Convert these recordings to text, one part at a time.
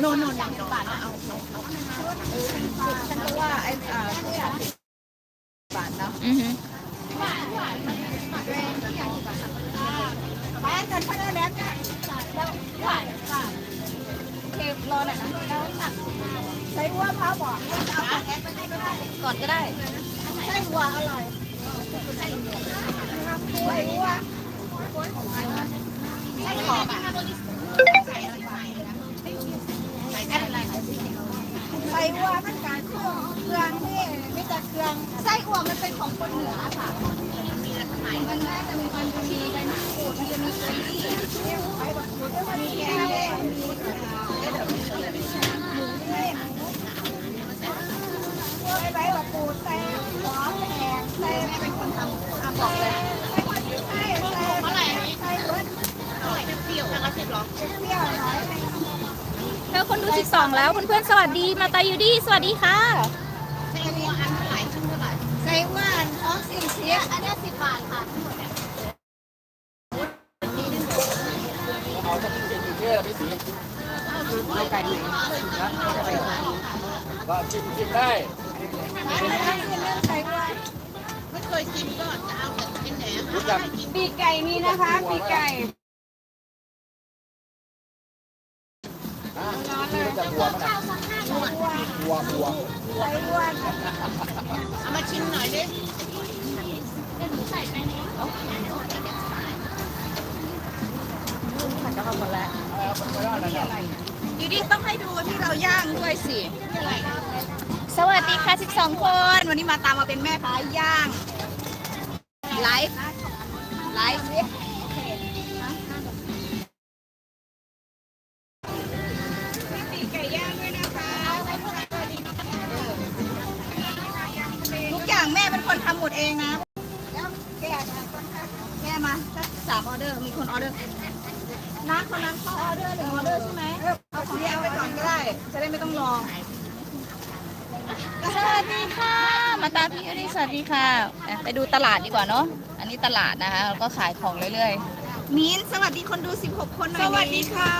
โน่นโน่นหลังบาทนะเอาฉันรู้ว่าไอ้อ่าบาทเนาะ อือฮึ แม่กันพันแล้วแล้วแล้วหวานค่ะเคฟรอหน่อยนะแล้วตักใช้วัวพาบอกให้เอาของแอปไปให้ก็ได้ ก่อนก็ได้ ไส้วัวอร่อยไส้วัวไส้วัวไส้ขอบอะไส้วัวมันการเครื่องเครื่องนี่ไม่แต่เครื่องไส้วัวมันเป็นของคนเหนือค่ะมันน่าจะมีความดีไปมากมันจะมีไส้ที่ไส้แบบมีแกงแดงมีหมูเส้น ไว้ไว้แบบปูแซ่บหอมแดงแซ่บเป็นคนทำทำบอกเลยใช่แซ่บอะไรใช่รสอร่อยเปรี้ยวแล้วก็เผ็ดหรอเปรี้ยวหน่อย เธอคนดู 12 แล้วเพื่อนๆสวัสดีมาตายูดี้สวัสดีค่ะ ใส่วัวอันเท่าไหร่ชิ้นเท่าไหร่ใส่ว่านท้องสี่เสียอันนี้สิบบาทค่ะ ก็ชิมชิมได้ ใส่ว่าน รู้จัก ปีกไก่มีนะคะปีกไก่ รู้จักหัวมันอะหัวหัว ใส่ว่าน เอามาชิมหน่อยดิยูดี้ต้องให้ดูที่เราย่างด้วยสิสวัสดีค่ะ 12 คน วันนี้มาตามมาเป็นแม่ค้าย่าง ไลฟ์ ดูตลาดดีกว่าเนาะ อันนี้ตลาดนะคะแล้วก็ขายของเรื่อยมีนสวัสดีคนดู 16 คนหน่อยสวัสดีค่ะ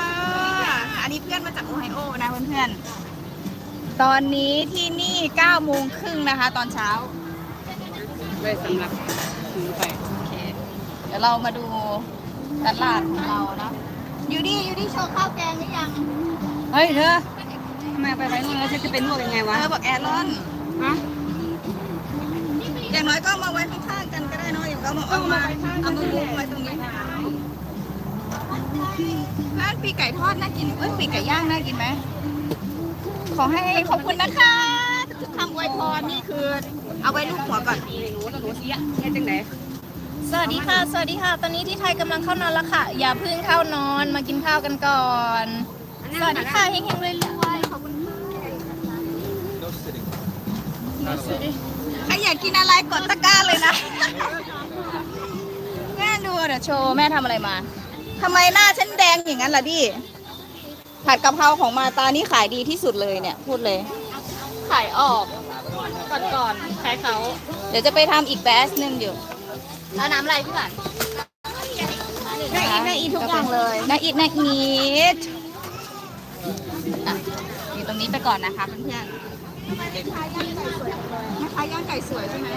อันนี้เพื่อนมาจากโอไฮโอนะเพื่อนๆ ตอนนี้ที่นี่9โมงครึ่งนะคะ ตอนเช้าไว้สำหรับถือไปโอเค เดี๋ยวเรามาดูตลาดของเราเนาะๆยูดี้ยูดี้โชว์ข้าวแกงหรือยังเฮ้ยเธอทำไมไปไว้นู่นแล้วฉันจะไปลวกยังไงวะเออบอกแอรอนฮะอย่างน้อยก็เอามาไว้ข้าง เอางมาเอามาเอามาลุกไว้ตรงนี้ร้านปีกไก่ทอดน่ากินเอ้ยปีกไก่ย่างน่ากินไหมขอให้ขอบคุณนะคะทุกคำอวยพรนี่คือ เอาไว้ลูกหัวก่อนหนูหนูเสียแค่จังไหนสวัสดีค่ะ สวัสดีค่ะ ตอนนี้ที่ไทยกำลังเข้านอนแล้วค่ะ อย่าเพึ่งเข้านอน มากินข้าวกันก่อน สวัสดีค่ะเฮงๆรวยๆขอบคุณค่ะ ใครอยากกินอะไรกดตะกร้าเลยนะ แม่ดูเดี๋ยวโชว์แม่ทำอะไรมาทำไมหน้าฉันแดงอย่างนั้นล่ะดิผัดกะเพราของมาตานี่ขายดีที่สุดเลยเนี่ยพูดเลย ขายออกก่อนก่อนๆขายเขา เดี๋ยวจะไปทำอีกแบสหนึ่งอยู่แล้วน้ำอะไรพี่หวานน่าอีทน่าอีททุกอย่างเลยน่าอีทน่าอีทอยู่ตรงนี้ไปก่อนนะคะเพื่อน แม่ค้าย่างไก่สวยใช่ไหม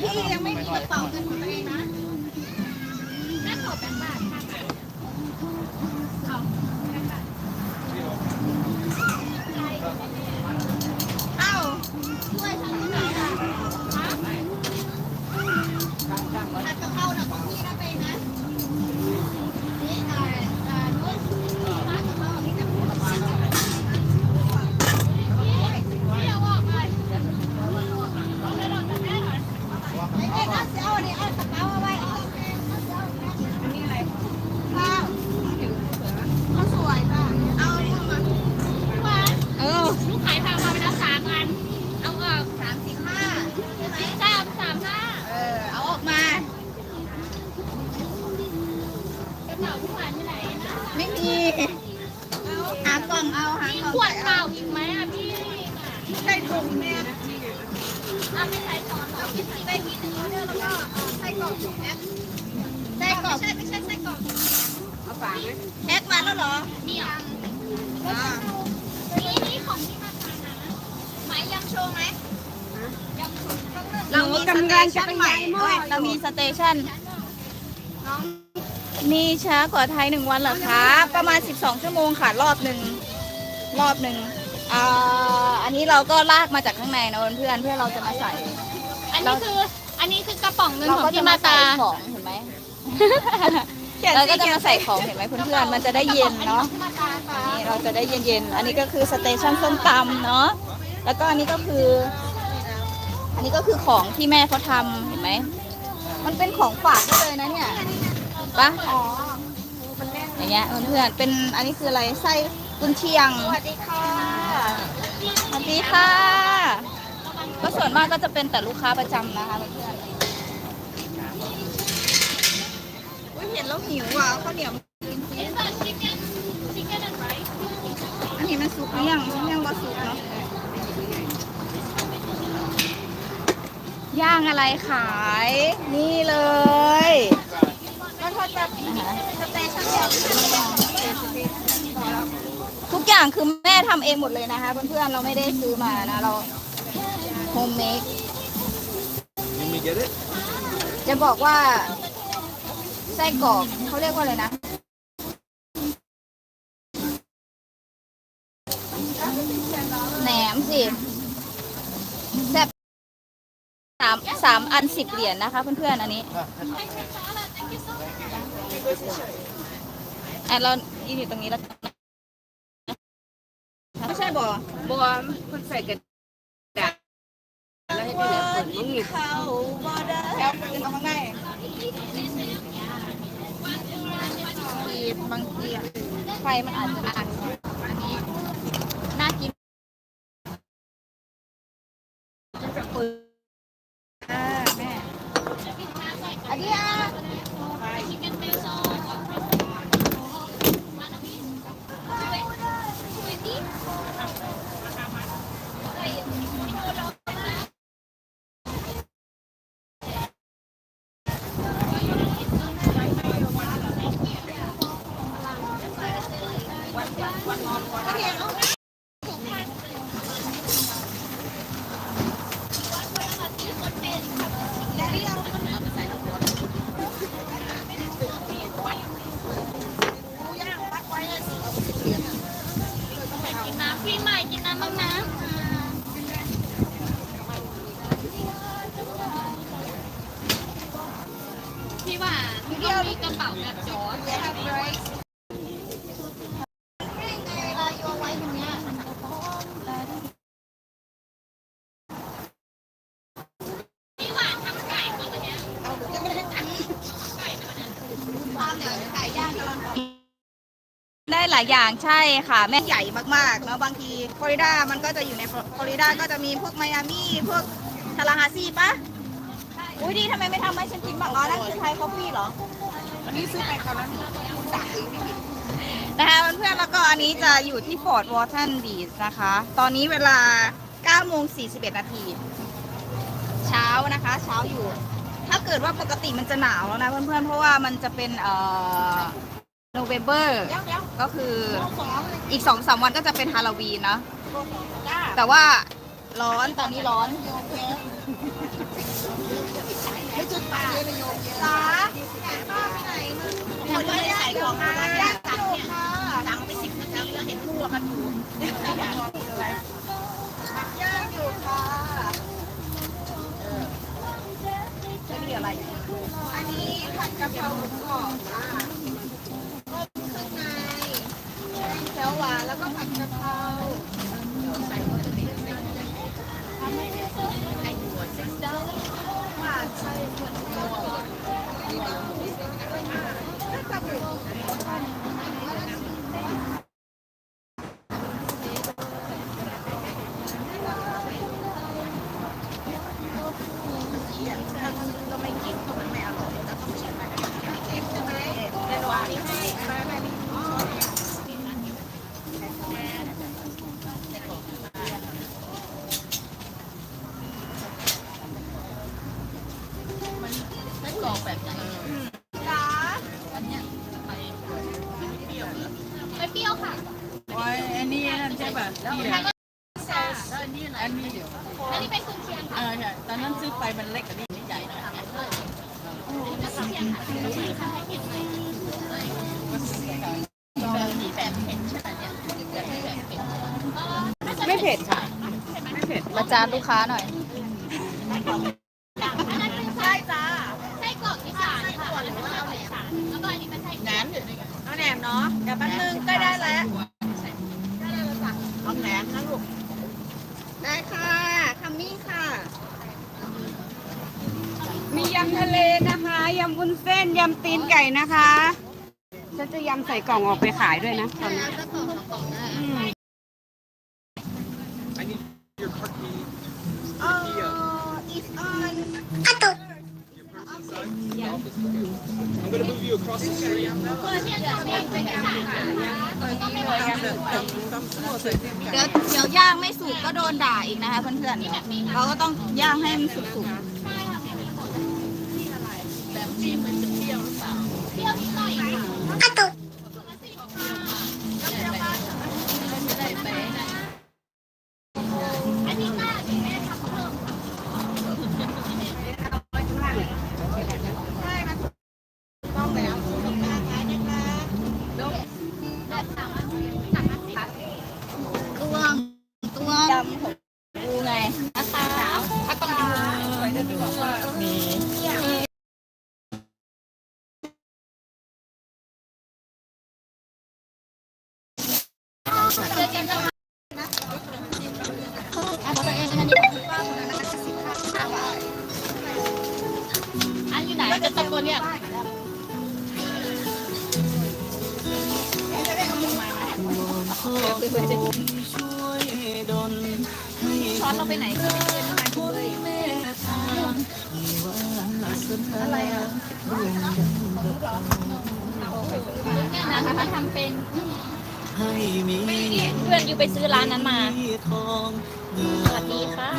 พี่ยังไม่มีกระเป๋าเงินของตัวเองนะแม่ขอแบงค์บาทค่ะเอ้าช่วยทำที่ไหนอะฮะผัดกะเพราน่ะของพี่นะ หา กล่องเอาหากล่องขวดเปล่าอีกไหมอะพี่ได้ถุงแม่อะไม่ใส่ช้อนเหรอได้ที่หนึ่งออเดอร์แล้วก็ไส้กรอกแพ็คไส้กรอกไม่ใช่ไม่ใช่ไส้กรอกเอาฝาไหมแพ็คมาแล้วเหรอนี่อะอ่านี่นี่ของที่มาทานนะหมายยำโชว์ไหมยำโชว์ต้องเลือกเรามีสเตชันใหม่ด้วยเรามีสเตชันนี่ช้ากว่าไทยหนึ่งวันเหรอคะ ประมาณ 12 ชั่วโมงค่ะ รอบหนึ่ง รอบหนึ่งอ่าอันนี้เราก็ลากมาจากข้างในนะเพื่อนๆเพื่อเราจะมาใส่ อันนี้คือ อันนี้คือกระป๋องเงินเราของก็จะพี่มามาใส่ตาของเห็นไหม เราก็จะมาใส่ของเห็นไหมเพื่อนๆมันจะได้เย็นเนาะพี่มาตาค่ะนี่เราจะได้เย็นๆ อันนี้ก็คือสเตชันส้มตำเนาะ แล้วก็อันนี้ก็คือ อันนี้ก็คือของที่แม่เขาทำเห็นไหม มันเป็นของฝากได้เลยนะเนี่ยปะอย่างเงี้ยเพื่อนๆเป็น อันนี้คืออะไร ไส้ กุนเชียง สวัสดีค่ะสวัสดีค่ะ ก็ส่วนมากก็จะเป็นแต่ลูกค้าประจำนะคะเพื่อนๆอุ๊ยเห็นแล้วหิวอะข้าวเหนียวอันนี้มันสุกหรือยังยังบ่สุกเนาะ ย่างอะไรขาย นี่เลย แล้วเขาจะสเตชันใหญ่ ทุกอย่างคือแม่ทำเองหมดเลยนะคะ เพื่อนๆเราไม่ได้ซื้อมานะเราโฮมเมดจะบอกว่าไส้กรอกเขาเรียกว่าอะไรนะ แหนมสิแซ่บสามสามอันสิบเหรียญนะคะ เพื่อนๆอันนี้อะเรายืนอยู่ตรงนี้แล้วกันนะ ไม่ใช่บ่บัวคนใส่กระดาษแล้วให้เป็นแบบเปิดมุ้งนี่เข้าบ่ได้แล้วยืนตรงข้างในทีบางทีอะไฟมันอาจจะอันอันนี้น่ากินจะเปิดอ่าแม่อันนี้อะ กินน้ำพี่ใหม่กินน้ำบ้างนะพี่ว่าต้องมีกระเป๋าแบบจอร์จพี่หวานทำไก่ก่อนวันเนี้ย ได้หลายอย่างใช่ค่ะแม่ใหญ่มากๆเนาะบางทีฟลอริดามันก็จะอยู่ในฟลอริดาก็จะมีพวกไมอามี่พวกทาราฮาซีปะอุ้ยดีทำไมไม่ทำให้ฉันกินบ้างอ๋อนั่นคือไทยคอฟฟี่เหรออันนี้ซื้อไปคราวนั้นสั่งเองนะคะเพื่อนๆแล้วก็อันนี้จะอยู่ที่ฟอร์ดวอร์ทันบีชนะคะ ตอนนี้เวลา9โมง41นาทีเช้านะคะ เช้าอยู่ ถ้าเกิดว่าปกติมันจะหนาวแล้วนะเพื่อนๆเพราะว่ามันจะเป็นเอ่อ โนเวมเบอร์ก็คืออีกสองสามวันก็จะเป็นฮาโลวีนเนอะแต่ว่าร้อนตอนนี้ร้อนจ้าหมดเลยใส่ของมาย่างอยู่ค่ะสั่งไปสิบนาทีแล้วเห็นลวกกันอยู่ย่างอยู่ค่ะจะมีอะไร อันนี้ผัดกะเพราหมูกรอบค่ะ เปรี้ยวค่ะโอ้ยอันนี้นั่นใช่ป่ะที่เหลืออันนี้เดี๋ยวอันนี้เป็นกุนเชียงเออใช่ตอนนั้นซื้อไปมันเล็กกว่านี้นิดใหญ่หน่อยไม่เผ็ดค่ะ ไม่เผ็ดประจานลูกค้าหน่อย ใช่จ้า ไส้กรอกอีสานค่ะแล้วก็อันนี้เป็นไส้ แหนมอยู่ด้วยกัน เอาแหนมเนาะเดี๋ยวแป๊บนึงใกล้ได้แล้ว เอาแหนมนะลูก ได้ค่ะคัมมี่ค่ะ มียำทะเลนะคะยำวุ้นเส้นยำตีนไก่นะคะฉันจะยำใส่กล่องออกไปขายด้วยนะตอนนี้อืมเอ่อ it's on I'm gonna move you across the street. เดี๋ยวเดี๋ยวย่างไม่สุกก็โดนด่าอีกนะคะเพื่อนๆเราก็ต้องย่างให้มันสุกๆ อันอยู่ไหนจะตะโกนเนี่ยช้อนเราไปไหนกันอะไรอะนี่ยนะคะทำเป็น เพื่อนอยู่ไปซื้อร้านนั้นมา สวัสดีค่ะ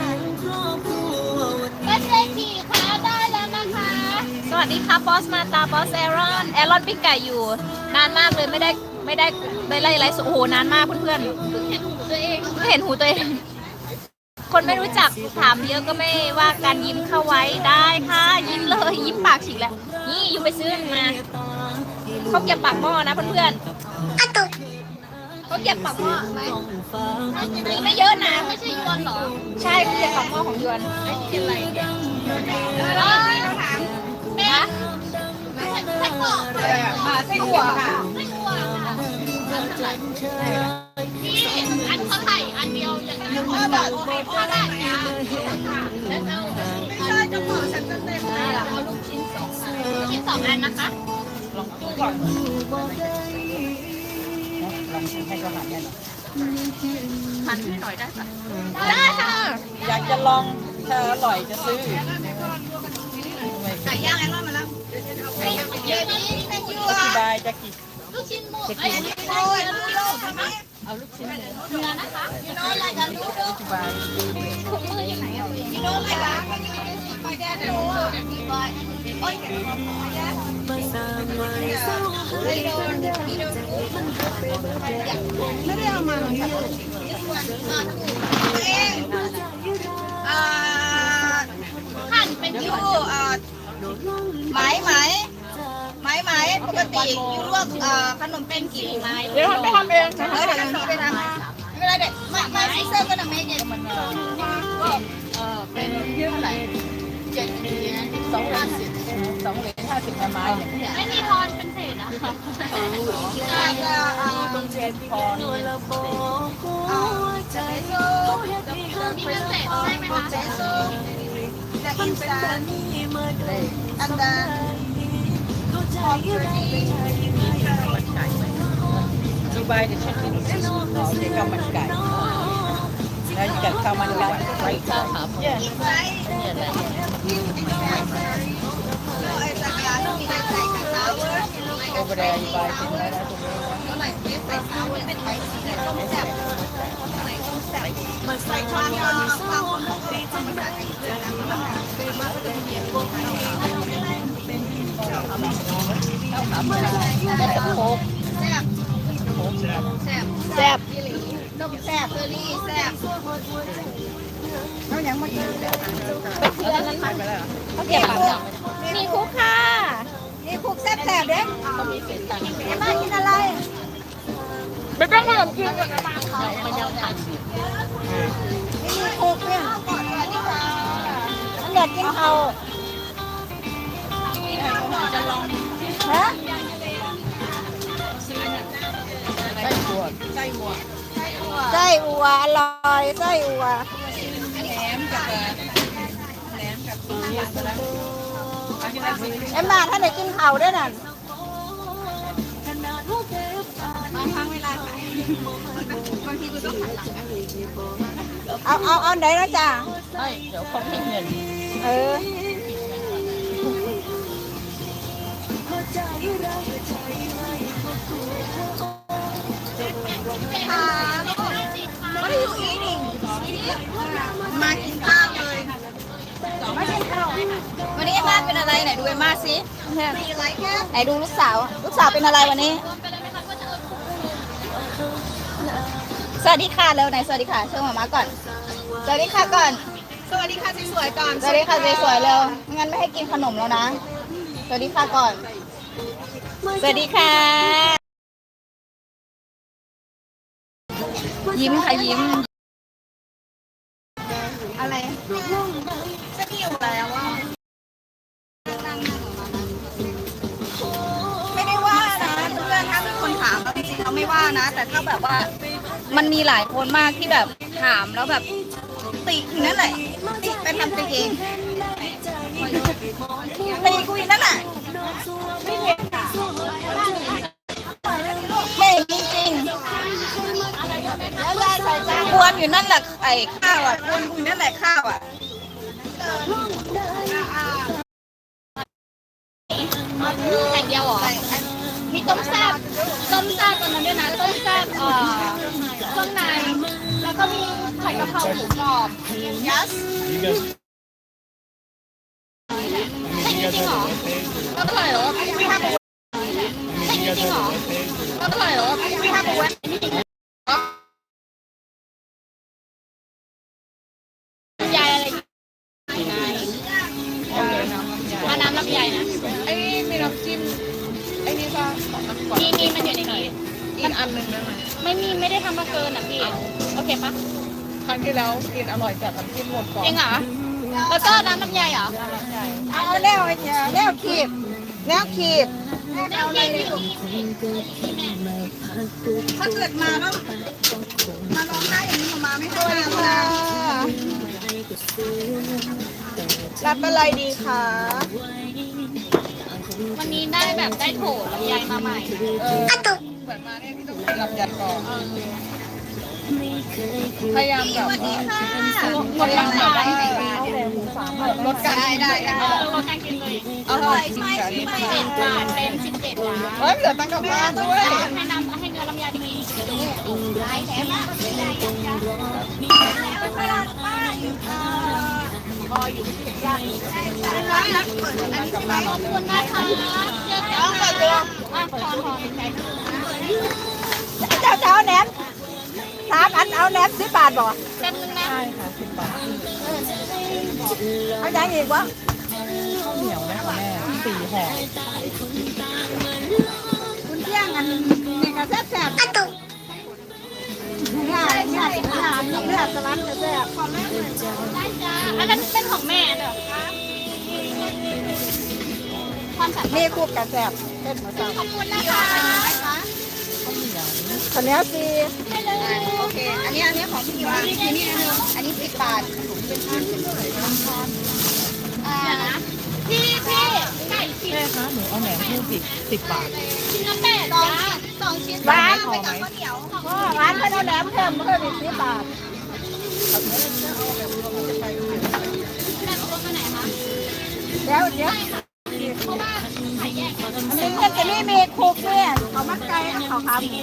ก็เจทีค่ะได้แล้วนะคะ สวัสดีค่ะบอสมาตาบอสแอรอนแอรอนปิ้งไก่อยู่ นานมากเลยไม่ได้ไม่ได้ไม่ไล่ไลฟ์สดโอ้โหนานมากเพื่อนๆเห็นหูตัวเองเห็นหูตัวเอง คนไม่รู้จักถามเยอะก็ไม่ว่าการยิ้มเข้าไว้ได้ค่ะยิ้มเลยยิ้มปากฉีกแล้วนี่อยู่ไปซื้อมาเขาเก็บปากหม้อนะเพื่อนๆ เขาเก็บปากหม้อไหมนี่ไม่เยอะนะไม่ใช่ยวนหรอ ใช่เขาเก็บปากหม้อของยวนเป็นไรแม่ไส้กรอกมาไส้อั่วค่ะไส้กรอกนี่อันเขาไข่อันเดียวจะได้พ่อแบบพ่อได้นะแล้วเอาไม่ใช่จะบอกฉันจะเต็มเลยอะเอาลูกชิ้นสองอันลูกชิ้นสองอันนะคะลองดูก่อน ลองให้เขาหันแน่นอนหันให้หน่อยได้ปะได้ค่ะอยากจะลองถ้าอร่อยจะซื้อไก่ย่างไอ้รอดมาแล้วเดี๋ยวนี้เป็นอธิบายจะกี่ลูกชิ้นหมูไอ้อันนี้โอ้ยลูกโลกทำไมเอาลูกชิ้นเนื้อนะคะโน้อะไรกันลูกอธิบายถุงมืออยู่ไหนอะกิโลอะไรวะไปแดดเดี๋ยวโอ้ยไม่ได้เอามาหรอกค่ะตัวเองอ่าหั่นเป็นยูอ่า ไหมไหม ไหมไหมปกติยูลวกอ่าขนมเป็นกี่ไม้เดี๋ยวทำเองเออเดี๋ยวเราไปทำไม่เป็นไรเด็กไม่ไม่ซิเซอร์ก็ทำไม่เย็นมันเออเป็นเท่าไหร่เจ็ดเหรียญสองเหรียญสิบสองเหรียญห้าสิบไม้เนี่ยไม่มีทอนเป็นเศษนะคะต้องเช็ดพอมีเป็นเศษใช่ไหมคะจะอินสตาอันดาดูใบเดี๋ยวฉันกินสิเราจะข้าวมันไก่แล้วจะข้าวมันไก่ไว้ข้าวขาเยี่ยไซส์ไอ้สักอย่างต้องมีใส่กระเช้าโอเบอร์ไดใบเป็นอะไรนะตรงนี้ท่าไหร่เจ๊ใส่ข้าวเป็นไข่เนี่ยต้มแซ่บใส่ต้มแซ่บมันใส่ความคนควา มคนเขาก็มีความภาษาไทยเยอะนะ แซ่บแซบแซบยี่หลีนมแซ่บเบอรี่แซ่บเขายังไม่กินเลยเขาเก็บแบบมีคุกค่ะนี่คุกแซ่บแซบเด้เอ็มมากินอะไรไม่ต้องขนมจีนนี่มีคุกเนี่ยมันอยากกินเขา ฮะไส้อัวอร่อยไส้อัวเอ็มมาถ้าไหนกินเขาด้วยน่ะบางครั้งเวลาขายบางทีกูต้องหันหลังเอาเอาเอาไหนแล้วจ้าเดี๋ยวเขาให้เงินเออ ม่ได้อยู่อีนี่มากินข้าวเลยมากินข้าววันนี้เอมมาเป็นอะไรไหนดูเอ็มมาสิไหนดูลูกสาว ลูกสาวเป็นอะไรวันนี้ สวัสดีค่ะเร็วไหนสวัสดีค่ะเชิญหมามาก่อน สวัสดีค่ะก่อน สวัสดีค่ะสวยๆก่อนสวัสดีค่ะสวยๆเร็วไม่งั้นไม่ให้กินขนมแล้วนะ สวัสดีค่ะก่อน สวัสดีค่ะ ยิ้มค่ะยิ้ม อะไรจะหิวแล้วว่าไม่ได้ว่านะเพื่อนๆถ้ามีคนถามเราจริงๆเราไม่ว่านะ แต่ถ้าแบบว่ามันมีหลายคนมากที่แบบถามแล้วแบบติอยู่นั่นแหละติไปทำตัวเองตีกูอยู่นั่นแหละไม่เห็นค่ะ วรอยู่นั่นแหละไอ้ข้าวอะควรอยู่นั่นแหละข้าวอะอย่างเดียวเหรอมีต้มแซ่บต้มแซ่บตอนนั้นด้วยนะต้มแซ่บเอ่อเครื่องในแล้วก็มีไข่กะเพราหมูกรอบ yes You guys, ใช่จริงเหรอก็อร่อยเหรอ I mean, you guys have a web page. ก็อร่อยเหรอ we have a web ย อีกอันหนึ่งได้ไหมไม่มีไม่ได้ทำมาเกินอะพี่ โอเคปะครั้งที่แล้วกินอร่อยจากน้ำจิ้มหมดก่อนจริงเหรอแล้วก็น้ำลำไยเหรอเอาแนวไอ้เนี่ยแนวขีบแนวขีบถ้าเกิดมาแล้วมาร้องไห้อย่างนี้มาไม่ได้ค่ะรับอะไรดีคะ วันนี้ได้แบบได้โถลำไยมาใหม่เออเหมือนมาเนี่ยที่ต้องกินลำไยก่อนพยายามแบบว่าคนละสายลดการได้ได้ได้เออลดการกินเลยอร่อยจริงจังสิบเจ็ดบาทเป็นสิบเจ็ดบาทเฮ้ยเหลือตังค์กลับบ้านด้วยให้น้ำให้เนื้อลำไยดี ขอบคุณนะคะเจอกันอะถอนถอนเจ้าเจ้าแหนมสามอันเอาแหนมสิบบาทบ่แป๊บนึงนะใช่ค่ะสิบบาทเอาอย่างอีกวะข้าวเหนียวนะคะแม่สี่ห่อคุณเที่ยงอันนี่ก็แซ่บแซ่บกระตุก ใช่ใช่ค่ะนี่เลือดสลัดจะแซ่บได้จ้าอันนั้นเป็นของแม่เหรอคะความสัมพันธ์นี่คู่กับแซ่บเป็นหมูสับขอบคุณนะคะข้าวเหนียวนี้โอเค อันนี้อันนี้ของพี่ว่าอันนี้อันนี้สิบบาทอ่าพี่พี่ไก่ชิ้นแม่คะหนูเอาแหนมพูดผิดสิบบาทชิ้นละแปดจ้า สองชิ้นบ้านพอไหมก็ร้านเขาเอาแหนมเพิ่มเพิ่มอีกสิบบาทแม่ตัวไหนคะเดี๋ยวเดี๋ยวเพราะว่าไข่นี่ก็จะนี่มีคุกเนี่ยเขามาไกลเขาขาหมู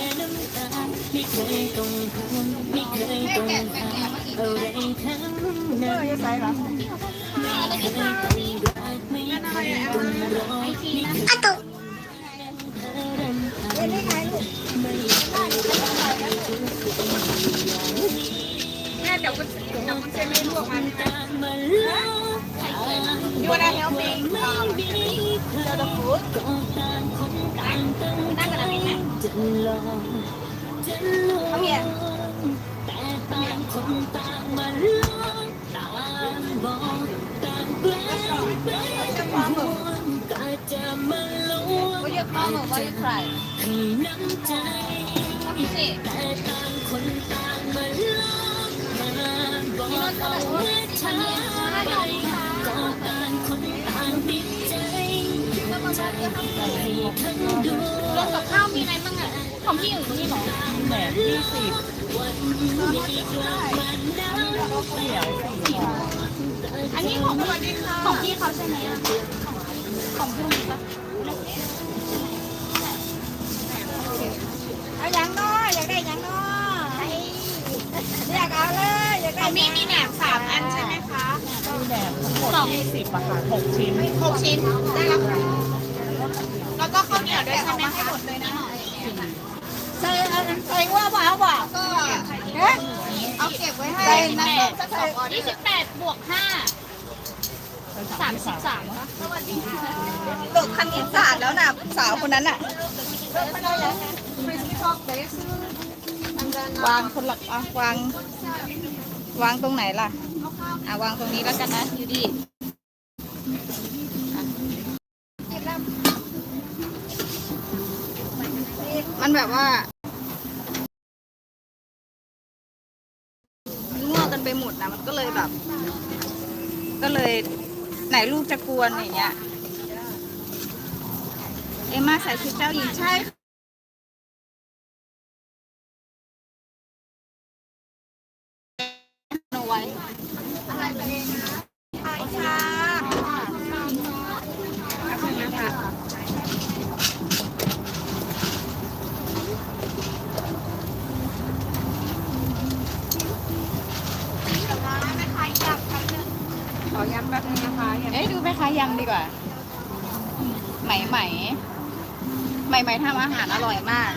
เออจะใส่หรออะตุเล่ เดี๋ยวคุณเดี๋ยวคุณเส้นไม่ลวกมันยูนะเฮลมิงเจอเดอะฟูดนั่งกันอะไรไหมเขาเมีย What you call it? What you cry? สิ รวมกับข้าวมีอะไรบ้างอะของพี่อยู่นี้เหรอแหนมยี่สิบอันนี้ของของพี่เขาใช่ไหมอะของพี่ปะเอาอย่างน้อยอยากได้อย่างน้อยอยากเอาเลย อยากได้มีมีแหนมสามอันใช่ไหมคะมีแหนมทั้งหมดยี่สิบอะค่ะหกชิ้นหกชิ้นได้แล้วค่ะแล้วก็ข้าวเหนียวด้วยใช่ไหมคะหมดเลยนะใส่ใส่ว่าบ่าวบ่าวก็เอาเก็บไว้ให้นะสักสองออเดอร์ยี่สิบแปดบวกห้าสามสิบสามตกคันอินสาดแล้วนะสาวคนนั้นอะวางคนหลักอะวาง วางตรงไหนล่ะอะวางตรงนี้แล้วกันนะยูดีมันแบบว่ามั่วกันไปหมดนะมันก็เลยแบบ ก็เลยไหนลูกจะกวนอย่างเงี้ย เอมมาใส่ชุดเจ้าหญิงใช่หนูไว้อะไรไปเองนะใช่ค่ะแม่ค้ายำครับ ขอย้ำแป๊บนึงนะคะย้ำ เอ๊ะดูแม่ค้ายำดี กว่า ไหมไหมไหมไหมทำอาหารอร่อยมาก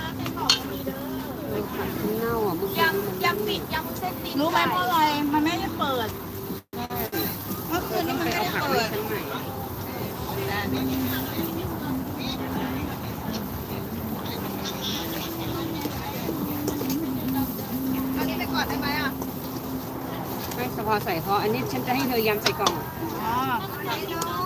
ผัดขึ้นเน่าอะมึงยำยำปิดยำเส้นติดรู้ไหมเพราะอะไร มันไม่ได้เปิด เมื่อคืนนี้มันไปไม่เอาได้ผักเปิให้ดฉันใหม่อันนี้ไปก่อนได้ไหมอะ ไม่เฉพาะใส่เพราะอันนี้ฉันจะให้เธอยำใส่กล่อง อ๋อ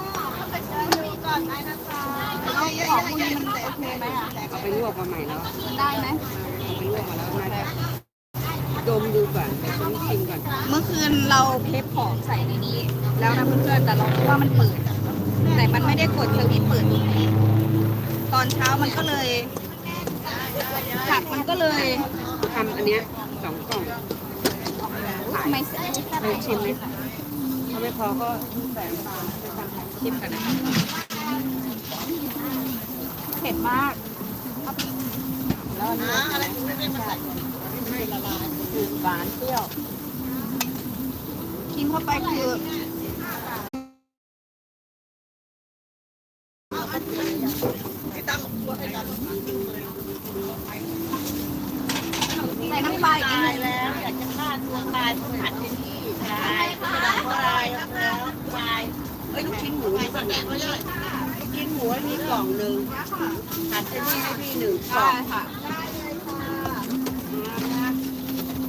ของพวกนี้มันโอเคไหมอะเอาไปลวกมาใหม่แล้วได้ไหมเอาไปลวกมาแล้วน่าจะดมดูก่อนเดี๋ยวฉันชิมก่อนเมื่อคืนเราเทปของใส่ในนี้ แล้วนะเพื่อนๆแต่เราคิดว่ามันเปิด แต่มันไม่ได้กดสวิตช์เปิดตรงนี้ ตอนเช้ามันก็เลยผักมันก็เลยทำอันเนี้ยสองกล่องทำไมเสียเคยชิมไหมถ้าไม่พอก็แบ่ชิมกันนะ ผ็ดมากแล้วอันนี้อะไรไม่มาใส่ไม่ละลายคือหวานเปรี้ยวกินเข้าไปคือใส่น้ำปลาอีกนิดนึง แล้วอยากจะฆ่าตัวตายต้องหัดที่นี่ตายตายแล้วตาย เอ้ยลูกชิ้นหมูนี่ก่อนนะลูกชิ้นหมูอันนี้กล่องหนึ่งหัดที่นี่ ให้พี่หนึ่งกล่ได้องค่ะ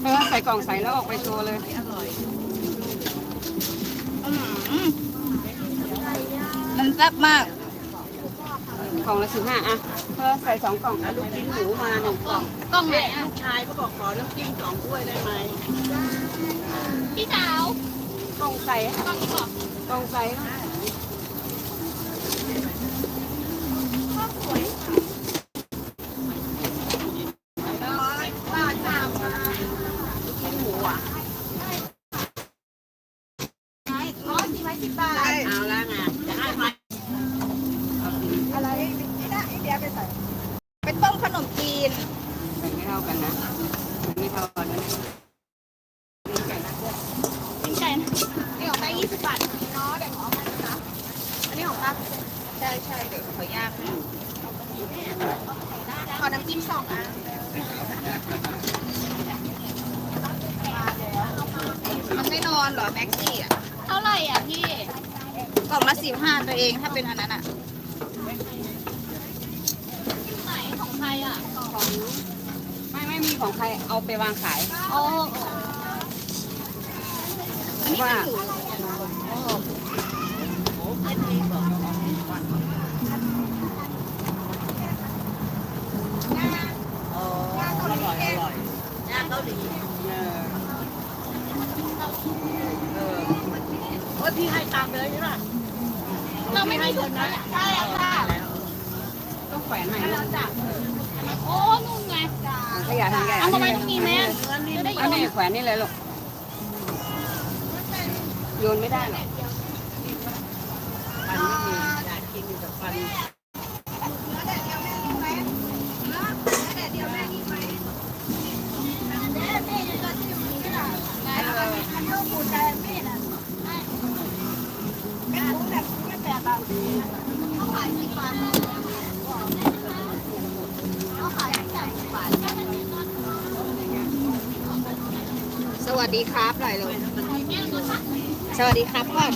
เออใส่กล่องใส่แล้วออกไปโชว์เลยอืมมันแซ่บมาก กล่องละสิบห้าอะเธอใส่สองกล่องอะลูกชิ้นหมูมาหนึ่งกล่องกล้องไหนอะ ลูกชายก็บอกขอน้ำจิ้มสองถ้วยได้ไหมพี่สาว กล่องใส่ค่ะกล่องใส่ค่ะ อ๋อสี่ไม้สิบบาท เอาละไงจะให้มา อะไร นี่ของแม่ยี่สิบบาทเนาะเดี๋ยวหมอเอาให้นะอันนี้ของป้าใช่ใช่เดี๋ยวขอยากนะขอน้ำจิ้มสองอันมันไม่นอนเหรอแม็กซี่อะเท่าไหร่อะพี่กล่องละสิบห้าตัวเองถ้าเป็นอันนั้นอะไหนของใครอะของไม่ไม่มีของใครเอาไปวางขายโอ้ ว่าอ๋ออร่อยอร่อยย่างเกาหลีเออเออโอ้ยพี่ให้ตามเลยใช่ป่ะเราไม่มีถุงนะใช่ค่ะต้องแขวนใหม่นะโอ้ นู่นไงขยะทางใหญ่เอามาไว้ตรงนี้แม่จะได้โยอันนนี้แขวนนี่เลยลูกโยนไม่ได้หรอกฟันไม่มีอยากกินอยู่กับฟันสวัสดีครับหน่อยเลย สวัสดีครับก่อน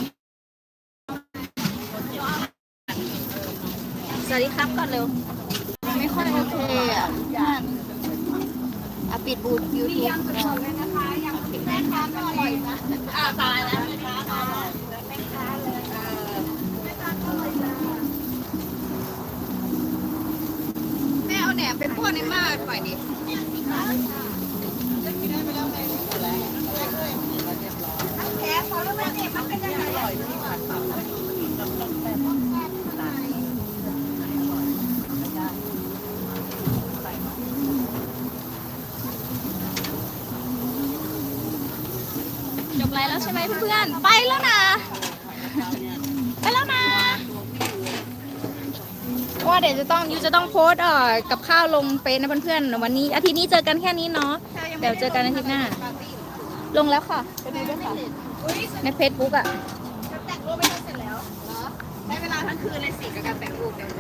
สวัสดีครับก่อนเร็ว ไม่ค่อยโอเคอะอะปิดบูทยูทูบแม่ค้าก็อร่อยนะอ่าตายแล้วแม่ค้าอร่อยแม่ค้าเลยเออแม่เอาแหนมไปพวกในมาปล่อยดิ แขกขอรู้ไหมเนี่ยมันเป็นยังไง จบไลฟ์แล้วใช่ไหม เพื่อนๆ ไปแล้วนะ ไปแล้วนะว่าเดี๋ยวจะต้องยูจะต้องโพสต์เอ่อกับข้าวลงเฟซนะเพื่อนๆวันนี้ อาทิตย์นี้เจอกันแค่นี้เนาะเดี๋ยวเจอกันอาทิตย์หน้า ลงแล้วค่ะในเฟซบุ๊กอะแต่งรูปไม่เสร็จแล้วเหรอได้เวลาทั้งคืนเลยสิกับการแต่งรูปเดี๋ยว